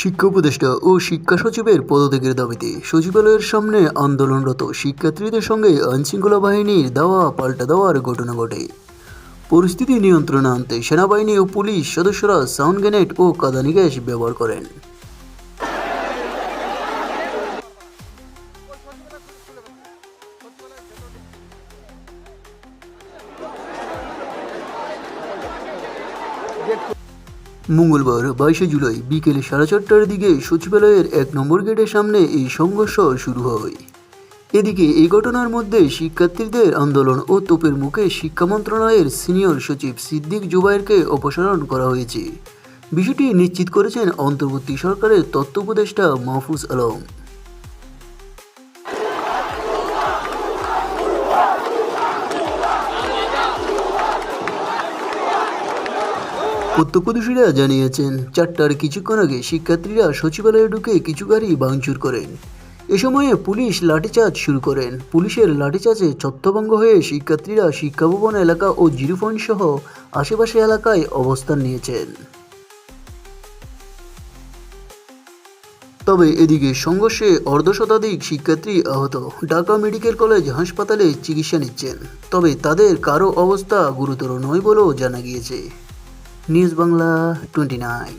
শিক্ষা উপদেষ্টা ও শিক্ষা সচিবের পদত্যাগের দাবিতে সচিবালয়ের সামনে আন্দোলনরত শিক্ষার্থীদের সঙ্গে আইনশৃঙ্খলা বাহিনীর দেওয়া পাল্টা দেওয়ার ঘটনা ঘটে। পরিস্থিতি নিয়ন্ত্রণে আনতে সেনাবাহিনী ও পুলিশ সদস্যরা সাউন্ড গ্রেনেড ও কাদানি গ্যাস ব্যবহার করেন। মঙ্গলবার বাইশে জুলাই বিকেলে সাড়ে চারটার দিকে সচিবালয়ের এক নম্বর গেটের সামনে এই সংঘর্ষ শুরু হয়। এদিকে এই ঘটনার মধ্যে শিক্ষার্থীদের আন্দোলন ও তোপের মুখে শিক্ষা মন্ত্রণালয়ের সিনিয়র সচিব সিদ্দিক জুবাইরকে অপসারণ করা হয়েছে। বিষয়টি নিশ্চিত করেছেন অন্তর্বর্তী সরকারের তথ্য উপদেষ্টা মাহফুজ আলম। প্রত্যক্ষদর্শীরা জানিয়েছেন, চারটার কিছুক্ষণ আগে শিক্ষার্থীরা সচিবালয়ে ঢুকে কিছু গাড়ি ভাঙচুর করেন। এ সময়ে পুলিশ লাঠিচার্জ শুরু করেন। পুলিশের লাঠিচার্জে ছত্রভঙ্গ হয়ে শিক্ষার্থীরা শিক্ষাভবন এলাকা ও জিরো পয়েন্ট সহ আশেপাশে এলাকায় অবস্থান নিয়েছেন। তবে এদিকে সংঘর্ষে অর্ধশতাধিক শিক্ষার্থী আহত। ঢাকা মেডিকেল কলেজ হাসপাতালে চিকিৎসা নিচ্ছেন। তবে তাদের কারও অবস্থা গুরুতর নয় বলেও জানা গিয়েছে। News Bangla twenty nine